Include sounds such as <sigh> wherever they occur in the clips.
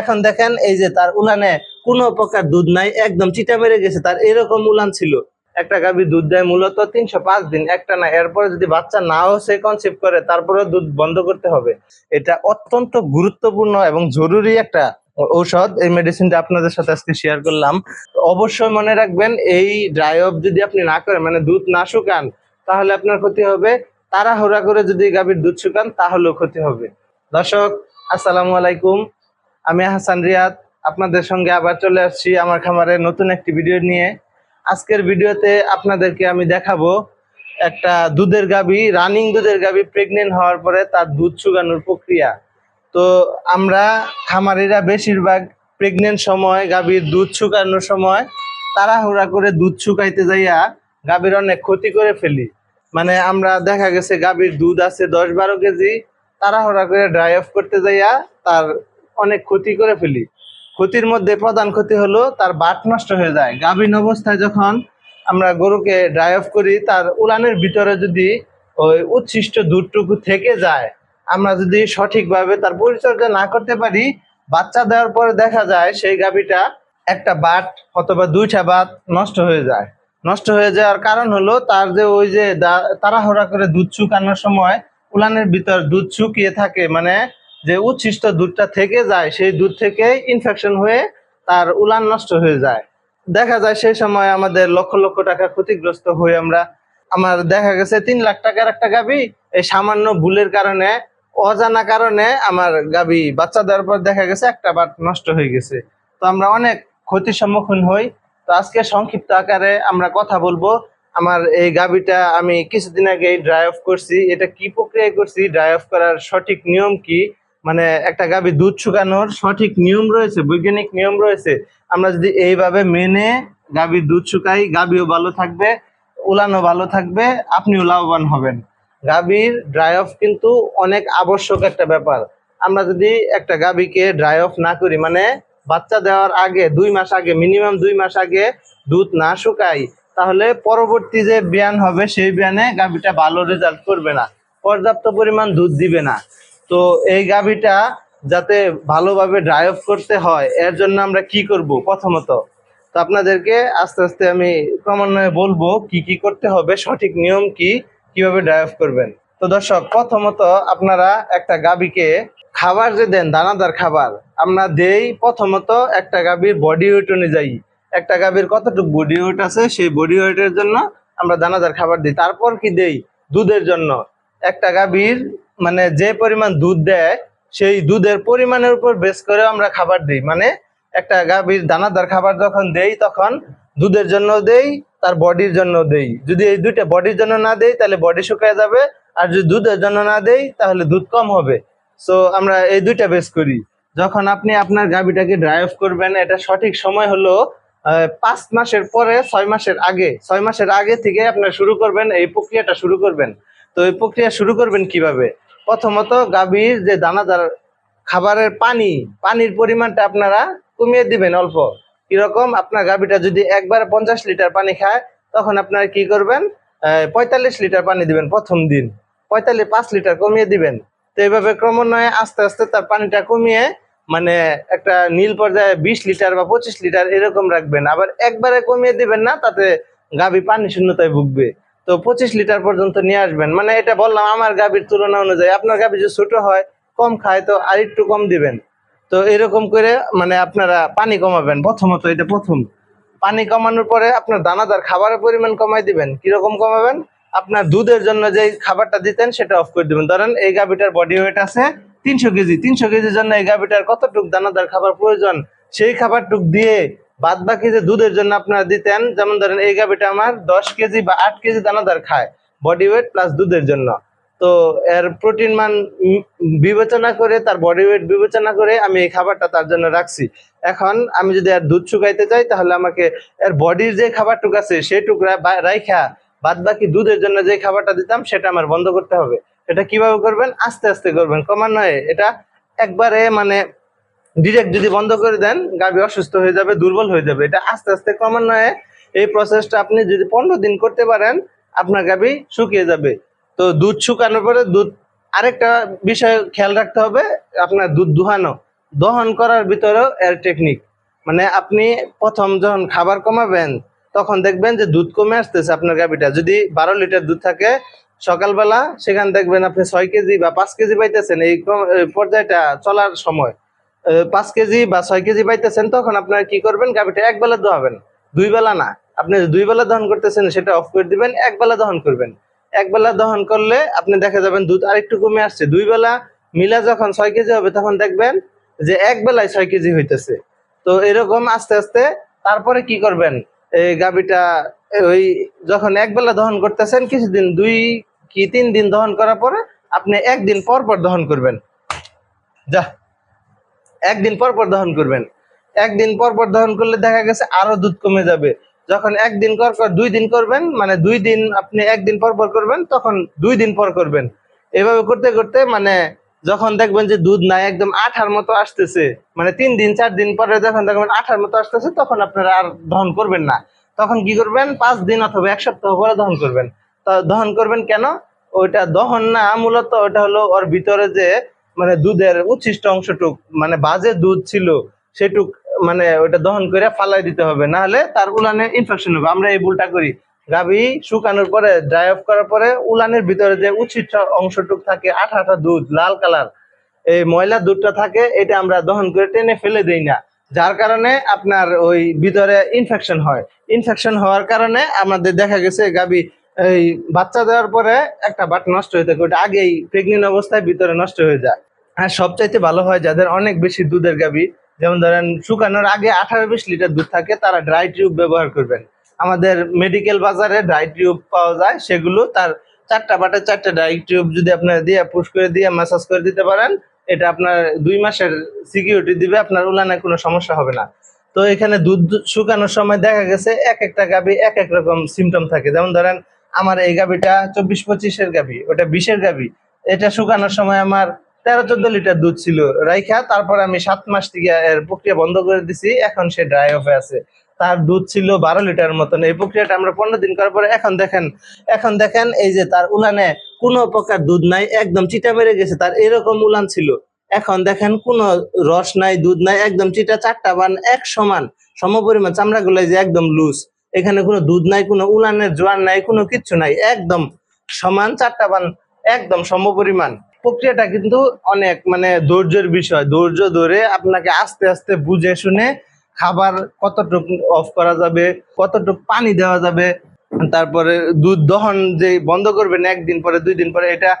এখন দেখেন, এই যে তার উলানে কোনো প্রকার দুধ নাই, একদম চিটা মেরে গেছে। তার এরকম উলান ছিল। একটা গাভী দুধ দেয় মূলত তিনশো পাঁচ দিন, একটা না, এরপরে যদি বাচ্চা নাও সে কনসেপ্ট করে তারপরে দুধ বন্ধ করতে হবে। এটা অত্যন্ত গুরুত্বপূর্ণ এবং জরুরি একটা ঔষধ। এই মেডিসিনটা আপনাদের সাথে আজকে শেয়ার করলাম। অবশ্যই মনে রাখবেন, এই ড্রাই অফ যদি আপনি না করেন মানে দুধ না শুকান, তাহলে আপনার ক্ষতি হবে। তাড়াহুড়া করে যদি গাভীর দুধ শুকান, তাহলেও ক্ষতি হবে। দর্শক, আসসালামু আলাইকুম। আমি হাসান রিয়াদ, আপনাদের সঙ্গে আবার চলে আসছি আমার খামারে নতুন একটি ভিডিও নিয়ে। আজকের ভিডিওতে আপনাদেরকে আমি দেখাবো একটা দুধের গাবি রানিং দুধের গাবি প্রেগনেন্ট হওয়ার পরে তার দুধ শুকানোর প্রক্রিয়া। তো আমরা খামারিরা বেশিরভাগ প্রেগনেন্ট সময় গাভীর দুধ শুকানোর সময় তাড়াহুড়া করে দুধ শুকাইতে যাইয়া গাভীর অনেক ক্ষতি করে ফেলি। মানে আমরা দেখা গেছে গাভীর দুধ আছে দশ বারো কেজি, তাড়াহুড়া করে ড্রাই অফ করতে যাইয়া তার অনেক ক্ষতি করে ফেলি। ক্ষতির মধ্যে প্রধান ক্ষতি হলো তার বাট নষ্ট হয়ে যায়। গাভীন অবস্থায় যখন আমরা গরুকে ড্রাই অফ করি, তার উলানের ভিতরে যদি ওই উচ্ছিষ্ট দুধটুকু থেকে যায়, আমরা যদি সঠিকভাবে তার পরিচর্যা না করতে পারি, বাচ্চা দেওয়ার পরে দেখা যায় সেই গাভীটা একটা বাট অথবা দুইটা বাত নষ্ট হয়ে যায়। নষ্ট হয়ে যাওয়ার কারণ হলো তার যে ওই যে তাড়াহুড়া করে দুধ শুকানোর সময় উলানের ভিতর দুধ শুকিয়ে থাকে মানে যে উচ্ছিষ্ট দুধটা থেকে যায়, সেই দুধ থেকে ইনফেকশন হয়ে তার উলান নষ্ট হয়ে যায়। দেখা যায় সেই সময় আমাদের লক্ষ লক্ষ টাকা ক্ষতিগ্রস্ত হয়ে আমরা, আমার দেখা গেছে তিন লাখ টাকার একটা গাবি, এই সামান্য ভুলের কারণে, অজানা কারণে আমার গাবি বাচ্চা দেওয়ার পর দেখা গেছে একটা বাট নষ্ট হয়ে গেছে। তো আমরা অনেক ক্ষতির সম্মুখীন হই। তো আজকে সংক্ষিপ্ত আকারে আমরা কথা বলব। আমার এই গাবিটা আমি কিছুদিন আগে ড্রাই অফ করছি। এটা কি প্রক্রিয়ায় করছি? ড্রাই অফ করার সঠিক নিয়ম কি? মানে একটা গাবি দুধ শুকানোর সঠিক নিয়ম রয়েছে, বৈজ্ঞানিক নিয়ম রয়েছে। আমরা যদি এইভাবে মেনে গাভীর দুধ শুকাই, গাভীও ভালো থাকবে, উলানও ভালো থাকবে, আপনিও লাভবান হবেন। গাভীর ড্রাই অফ কিন্তু অনেক আবশ্যক একটা ব্যাপার। আমরা যদি একটা গাভীকে ড্রাই অফ না করি মানে বাচ্চা দেওয়ার আগে, দুই মাস আগে মিনিমাম দুই মাস আগে দুধ না শুকাই, তাহলে পরবর্তী যে বিয়ান হবে, সেই বিয়ানে গাভীটা ভালো রেজাল্ট করবে না। পর্যাপ্ত পরিমাণ দুধ দিবে না। তো এই গাভীটা যাতে ভালোভাবে ড্রাই অফ করতে হয়, এর জন্য আমরা কি করব? প্রথমত, তো আপনাদেরকে আস্তে আস্তে আমি ক্রমান্বয়ে বলব কি কি করতে হবে, সঠিক নিয়ম কি, কীভাবে ড্রাইভ করবেন। তো দর্শক, প্রথমত আপনারা একটা গাবিকে খাবার যে দেন, দানাদার খাবার, আমরা দেই প্রথমত একটা গাভীর বডি ওয়েট অনুযায়ী। একটা গাভীর কতটুকু বডি ওয়েট আছে, সেই বডি ওয়েটের জন্য আমরা দানাদার খাবার দিই। তারপর কি দেই? দুধের জন্য। একটা গাভীর মানে যে পরিমাণ দুধ দেয়, সেই দুধের পরিমাণের উপর বেস করে আমরা খাবার দিই। মানে একটা গাভীর দানাদার খাবার যখন দেই, তখন দুধের জন্য দেই, তার বডির জন্য দেই। যদি এই দুইটা বডির জন্য না দেই, তাহলে বডি শুকায় যাবে। আর যদি দুধের জন্য না দেই, তাহলে দুধ কম হবে। সো আমরা এই দুইটা বেস করি। যখন আপনি আপনার গাভীটাকে ড্রাই অফ করবেন, এটা সঠিক সময় হলো পাঁচ মাসের পরে ছয় মাসের আগে। ছয় মাসের আগে থেকে আপনার শুরু করবেন, এই প্রক্রিয়াটা শুরু করবেন। তো এই প্রক্রিয়া শুরু করবেন কীভাবে? প্রথমত গাভীর যে দানাদার খাবারের পানি, পানির পরিমাণটা আপনারা কমিয়ে দিবেন অল্প। কীরকম আপনার গাভীটা যদি একবার পঞ্চাশ লিটার পানি খায়, তখন আপনারা কি করবেন? পঁয়তাল্লিশ লিটার পানি দিবেন প্রথম দিন। পঁয়তাল্লিশ, পাঁচ লিটার কমিয়ে দিবেন। তো এইভাবে ক্রমান্বয়ে আস্তে আস্তে তার পানিটা কমিয়ে মানে একটা নীল পর্যায়ে বিশ লিটার বা পঁচিশ লিটার এরকম রাখবেন। আবার একবারে কমিয়ে দিবেন না, তাতে গাভী পানি শূন্যতায় ভুগবে। তো পঁচিশ লিটার পর্যন্ত নিয়ে আসবেন। মানে এটা বললাম আমার গাভীর তুলনা অনুযায়ী। আপনার গাভী যদি ছোটো হয়, কম খায়, তো আর একটু কম দিবেন। তো এরকম করে মানে আপনারা পানি কমাবেন। প্রথমত এটা প্রথম। পানি কমানোর পরে আপনার দানাদার খাবারের পরিমাণ কমাই দিবেন। কীরকম কমাবেন? আপনার দুধের জন্য যে খাবারটা দিতেন, সেটা অফ করে দিবেন। ধরেন এই গাভীটার বডি ওয়েট আছে তিনশো কেজি। তিনশো কেজির জন্য এই গাভিটার কতটুক দানাদার খাবার প্রয়োজন? সেই খাবারটুক দিয়ে বাদ বাকি যে দুধের জন্য আপনারা দিতেন, যেমন ধরেন এই গাভিটা আমার দশ কেজি বা আট কেজি দানাদার খায় বডি ওয়েট প্লাস দুধের জন্য। তো এর প্রোটিন মান বিবেচনা করে, তার বডি ওয়েট বিবেচনা করে আমি এই খাবারটা তার জন্য রাখছি। এখন আমি যদি আর দুধ শুকাইতে চাই, তাহলে আমাকে এর বডির যে খাবারটুক আছে বা- রাইখা বাদ বাকি দুধের জন্য যে খাবারটা দিতাম, সেটা আমার বন্ধ করতে হবে। এটা কীভাবে করবেন? আস্তে আস্তে করবেন। ক্রমান্বয়ে এটা একবারে মানে ডিরেক্ট যদি বন্ধ করে দেন, গাভী অসুস্থ হয়ে যাবে, দুর্বল হয়ে যাবে। এটা আস্তে আস্তে ক্রমান্বয়ে এই প্রসেসটা আপনি যদি পনেরো দিন করতে পারেন, আপনার গাভী শুকিয়ে যাবে। তো দুধ শুকানোর পরে দুধ, আরেকটা বিষয় খেয়াল রাখতে হবে, আপনার দুধ দুহানো। দহন করার ভিতরেও এর টেকনিক মানে আপনি প্রথম যখন খাবার কমাবেন, তখন দেখবেন যে দুধ কমে আসতেছে আপনার গাভিটা। যদি বারো লিটার দুধ থাকে, সকালবেলা সেখানে দেখবেন আপনি ছয় কেজি বা পাঁচ কেজি পাইতেছেন এই পর্যায়টা চলার সময়। পাঁচ কেজি বা ছয় কেজি পাইতেছেন, তখন আপনার কি করবেন? গাভিটা এক বেলা দোয়াবেন দুই বেলা না, আপনি দুই বেলা দহন করতেছেন, সেটা অফ করে দিবেন এক বেলা দহন করবেন। এক বেলা দহন করলে আপনি দেখা যাবেন দুধ আরেকটু কমে আসছে। দুই বেলা মিলা যখন ছয় কেজি হবে, তখন দেখবেন যে এক বেলায় ছয় কেজি হইতেছে। তো এরকম আস্তে আস্তে তারপরে কি করবেন? এই গাবিটা ওই যখন এক বেলা দহন করতেছেন, কিছুদিন, দুই কি তিন দিন দহন করার পরে আপনি একদিন পর পর দহন করবেন। যা। একদিন পর পর দহন করবেন। একদিন পর পর দহন করলে দেখা গেছে আরও দুধ কমে যাবে। যখন একদিন পর দুই দিন করবেন মানে দুই দিন আপনি একদিন পর পর করবেন, তখন দুই দিন পর করবেন। এভাবে করতে করতে মানে যখন দেখবেন যে দুধ নাই, একদম আঠার মতো আসতেছে মানে তিন দিন, চার দিন পরে যখন দেখবেন আঠার মতো আসতেছে, তখন আপনারা আর দহন করবেন না। তখন কি করবেন? পাঁচ দিন অথবা এক সপ্তাহ পরে দহন করবেন। তা দহন করবেন কেন? ওইটা দহন না, মূলত ওটা হলো ওর ভিতরে যে মানে দুধের উচ্ছিষ্ট অংশটুক মানে বাজে দুধ ছিল সেটুক মানে ওটা দহন করে ফালাই দিতে হবে। না হলে তার উলানে ইনফেকশন হবে। আমরা এই ভুলটা করি। গাভী শুকানোর পরে ড্রাই অফ করার পরে উলানের ভিতরে যে উচ্ছিষ্ট অংশটুক থাকে আঠা আঠা দুধ, লাল কালার, এই ময়লা দুধটা থাকে, এটা আমরা দহন করে টেনে ফেলে দেই না। যার কারণে আপনার ওই ভিতরে ইনফেকশন হয়। ইনফেকশন হওয়ার কারণে আমাদের দেখা গেছে গাভী এই বাচ্চা দেওয়ার পরে একটা বাট নষ্ট হয়ে থাকে। ওটা আগেই প্রেগনেন্ট অবস্থায় ভিতরে নষ্ট হয়ে যায়। আর সবচাইতে ভালো হয় যাদের অনেক বেশি দুধের গাবি যেমন ধরেন শুকানোর আগে আঠারো বিশ লিটার দুধ থাকে, তারা ড্রাই টিউব ব্যবহার করবেন। আমাদের মেডিকেল বাজারে ড্রাই টিউব পাওয়া যায়, সেগুলো তার চারটা বাটে চারটা ড্রাই টিউব যদি আপনার দিয়ে পুশ করে দিয়ে ম্যাসাজ করে দিতে পারেন, এটা আপনার দুই মাসের সিকিউরিটি দিবে, আপনার উলানে কোনো সমস্যা হবে না। তো এখানে দুধ শুকানোর সময় দেখা গেছে এক একটা গাভী এক এক রকম সিমটম থাকে। যেমন ধরেন আমার এই গাভীটা চব্বিশ পঁচিশের গাভী, ওটা বিশের গাভী। এটা শুকানোর সময় আমার তেরো চোদ্দ লিটার দুধ ছিল রাইখা। তারপর আমি সাত মাস থেকে এর প্রক্রিয়া বন্ধ করে দিছি। এখন সে ড্রাই অফে আছে। তার দুধ ছিল বারো লিটার মতন। এই প্রক্রিয়াটা আমরা পনেরো দিন করার পরে এখন দেখেন এখন দেখেন এই যে তার উলানে কোনো প্রকার দুধ নাই, একদম চিটা মেরে গেছে। তার এরকম উলান ছিল। এখন দেখেন কোনো রস নাই, দুধ নাই, একদম চিটা চারটা বান এক সমান। সমপরিমাণ চামড়াগুলো যে একদম লুজ এখানে কোনো দুধ নাই, কোনো উলানের জোয়ার নাই, কোনো কিচ্ছু নাই। একদম সমান চারটা বান, একদম সমপরিমাণ। প্রক্রিয়াটা কিন্তু অনেক মানে ধৈর্যের বিষয়। ধৈর্য ধরে আপনাকে আস্তে আস্তে বুঝে শুনে খাবার কতটুকু অফ করা যাবে, কতটুকু পানি দেওয়া যাবে, তারপরে দুধ দহন যে বন্ধ করবেন একদিন পরে, দুই দিন পরে, এটা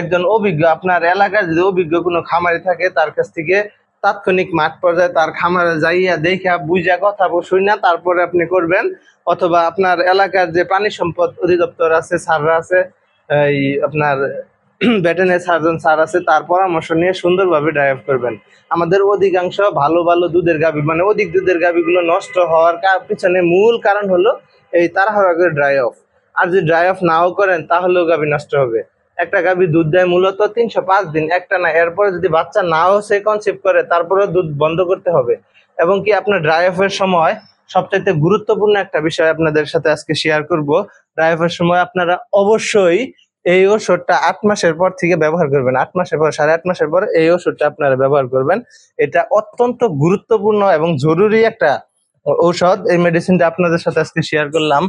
একজন অভিজ্ঞ, আপনার এলাকার যদি অভিজ্ঞ কোনো খামারি থাকে, তার কাছ থেকে তাৎক্ষণিক মাঠ পর্যায়ে তার খামারে যাইয়া দেখা বুঝা কথা শুই না তারপরে আপনি করবেন। অথবা আপনার এলাকার যে প্রাণী সম্পদ অধিদপ্তর আছে, স্যাররা আছে, এই আপনার <clears throat> ভেটেনারি সার্জন স্যার আছে, তার পরামর্শ নিয়ে সুন্দরভাবে ড্রাইভ করবেন। আমাদের অধিকাংশ ভালো ভালো দুধের গাভী মানে অধিক দুধের গাভীগুলো নষ্ট হওয়ার পিছনে মূল কারণ হলো এই তাড়াহুড়া করে ড্রাই অফ আর যদি ড্রাই অফ নাও করেন, তাহলেও গাভী নষ্ট হবে। একটা গাভী দুধ দেয় মূলত তিনশো পাঁচ দিন, একটা না, এরপরে যদি বাচ্চা নাও সে কনসেপ্ট করে তারপরে দুধ বন্ধ করতে হবে। এবং কি আপনার ড্রাই অফের সময় সবচাইতে গুরুত্বপূর্ণ একটা বিষয় আপনাদের সাথে আজকে শেয়ার করব। ড্রাই অফের সময় আপনারা অবশ্যই এই ওষুধটা আট মাসের পর থেকে ব্যবহার করবেন। আট মাসের পর, সাড়ে আট মাসের পর এই ওষুধটা আপনারা ব্যবহার করবেন। এটা অত্যন্ত গুরুত্বপূর্ণ এবং জরুরি একটা ঔষধ। এই মেডিসিনটা আপনাদের সাথে আজকে শেয়ার করলাম।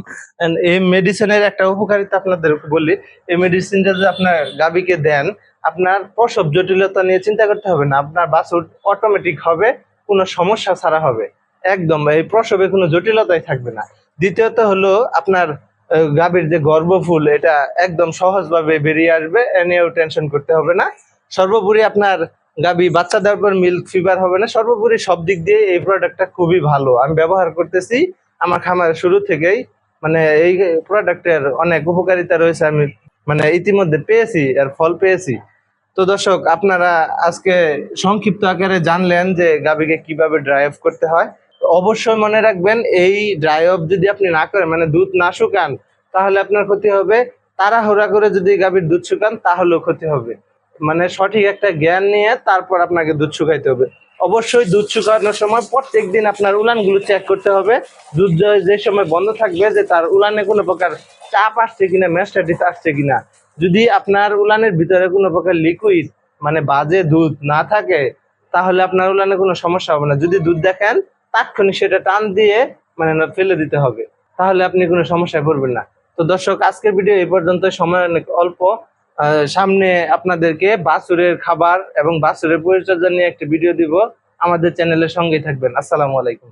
এই মেডিসিনের একটা উপকারিতা আপনাদের বলি, এই মেডিসিনটা যদি আপনার গাভীকে দেন, আপনার প্রসব জটিলতা নিয়ে চিন্তা করতে হবে না। আপনার বাছুর অটোমেটিক হবে, কোনো সমস্যা ছাড়া হবে। একদম, এই প্রসবে কোনো জটিলতাই থাকবে না। দ্বিতীয়ত হলো আপনার গাভীর যে গর্ভফুল, এটা একদম সহজভাবে বেরিয়ে আসবে, এ নিয়েও টেনশন করতে হবে না। সর্বোপরি আপনার গাভী বাচ্চা দেওয়ার পর মিল্ক ফিভার হবে না। সর্বোপরি সব দিক দিয়ে এই প্রোডাক্টটা খুবই ভালো। আমি ব্যবহার করতেছি আমার খামার শুরু থেকেই। মানে এই প্রোডাক্টের অনেক উপকারিতা রয়েছে আমি মানে ইতিমধ্যে পেয়েছি, এর ফল পেয়েছি। তো দর্শক, আপনারা আজকে সংক্ষিপ্ত আকারে জানলেন যে গাভীকে কীভাবে ড্রাইভ করতে হয়। অবশ্যই মনে রাখবেন, এই ড্রাই অফ যদি আপনি না করেন মানে দুধ না শুকান, তাহলে আপনার ক্ষতি হবে। তাড়াহুড়া করে যদি গাভীর দুধ শুকান, তাহলেও ক্ষতি হবে। মানে সঠিক একটা জ্ঞান নিয়ে তারপর আপনাকে দুধ শুকাইতে হবে। অবশ্যই দুধ শুকানোর সময় প্রত্যেক দিন আপনার উলানগুলো চেক করতে হবে। দুধ যে- সময় বন্ধ থাকবে, যে তার উলানে কোনো প্রকার চাপ আসছে কিনা ম্যাস্টাইটিস আসছে কিনা। যদি আপনার উলানের ভিতরে কোনো প্রকার লিকুইড মানে বাজে দুধ না থাকে, তাহলে আপনার উলানে কোনো সমস্যা হবে না। যদি দুধ দেখেন তাৎক্ষণিক সেটা টান দিয়ে মানে ফেলে দিতে হবে। তাহলে আপনি কোনো সমস্যায় পড়বেন না। তো দর্শক, আজকের ভিডিও এই পর্যন্ত সময় অনেক অল্প। সামনে আপনাদেরকে বাছুরের খাবার এবং বাছুরের পরিচর্যা নিয়ে একটি ভিডিও দিব। আমাদের চ্যানেলের সঙ্গেই থাকবেন। আসসালামু আলাইকুম।